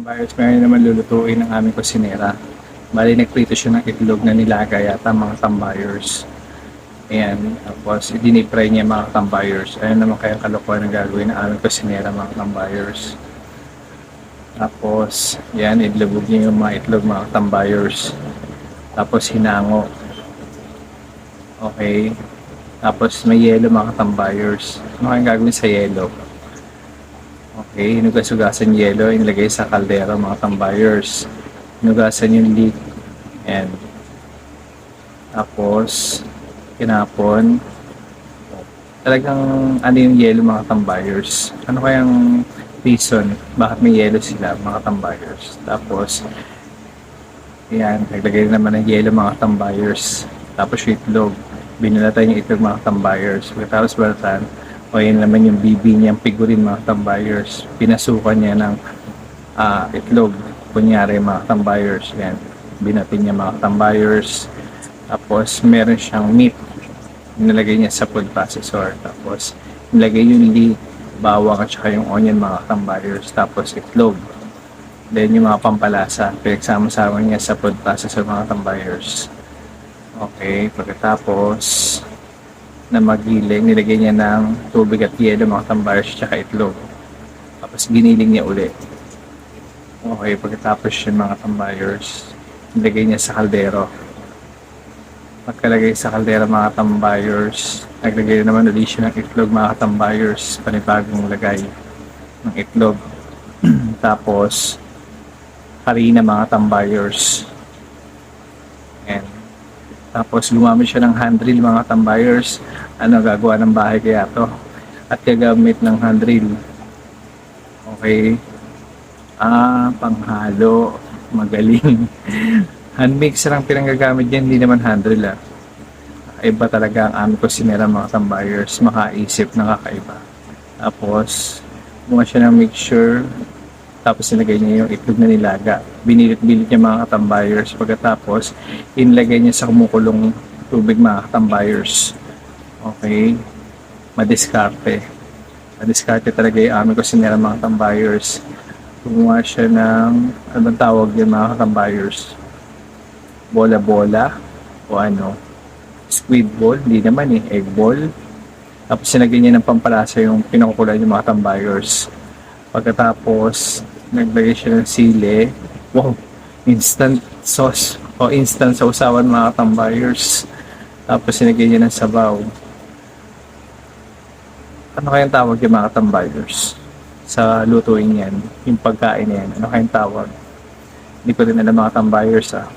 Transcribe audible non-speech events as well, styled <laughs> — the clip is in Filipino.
Buyers, ngayon naman lulutuin ng aming kusinera. Bali, nagprito siya ng itlog na nilaga yata mga tambayers. Ayan, tapos idinipry niya mga tambayers. Ayan naman kaya kalokohan ang gagawin ng aming kusinera mga tambayers. Tapos, yan, idlubog niya yung mga itlog mga tambayers. Tapos hinango. Okay. Tapos may yelo mga tambayers. Ano kayang gagawin sa yelo? Okay, hinugas-hugasan yelo, inilagay sa kaldero mga tambayers. Hinugasan yung leek. And tapos, kinapon. Talagang ano yung yelo mga tambayers. Ano kayang reason bakit may yelo sila mga tambayers. Tapos, yan, naglagay naman ng yelo mga tambayers. Tapos yung itlog. Binalatan yung itlog mga tambayers. Pagkatapos balatan, o yun naman yung bibi niyang figurin mga tambayers. Pinasukan niya ng ah, itlog. Kunyari mga tambayers. Yan. Binatin niya mga tambayers. Tapos meron siyang meat. Nilagay niya sa food processor. Tapos nilagay yung leek, bawang at saka yung onion mga tambayers. Tapos itlog. Then yung mga pampalasa. Pinagsama-sama niya sa food processor mga tambayers. Okay. Pagkatapos na magiling, nilagay niya ng tubig at yelo mga tambayers at saka itlog. Tapos giniling niya uli. Okay, pagkatapos yun mga tambayers, nilagay niya sa kaldero. Pagkalagay sa kaldero mga tambayers, naglagay naman ulit siya ng itlog mga tambayers, panibagong lagay ng itlog. <clears throat> Tapos, harina mga tambayers. Tapos gumamit siya ng hand drill mga tambayers. Ano, gagawa ng bahay kaya to. At gagamit ng hand drill. Okay. Ah, panghalo. Magaling. <laughs> hand mixer ang pinanggagamit niya, hindi naman hand drill ah. Iba talaga ang aming kusinera mga tambayers. Makaisip na kakaiba. Tapos, gumawa siya ng mixture. Tapos nilagay niya yung itlog na nilaga. Binilit-bilit niya mga katambayers. Pagkatapos, inilagay niya sa kumukulong tubig mga katambayers. Okay? Madiskarte. Madiskarte talaga yung aming kusinera mga katambayers. Gumawa siya ng, ano bang tawag yun mga katambayers? Bola-bola o ano? Squid ball? Hindi naman eh. Egg ball. Tapos sinagay niya ng pampalasa yung pinukukulan yung mga tambayers. Pagkatapos, naglagay siya ng sili. Wow! Instant sauce o instant sausawan mga tambayers. Tapos sinagay niya ng sabaw. Ano kayang tawag yung mga tambayers? Sa lutuin yan, yung pagkain yan. Ano kayang tawag? Hindi ko din alam mga tambayers ah.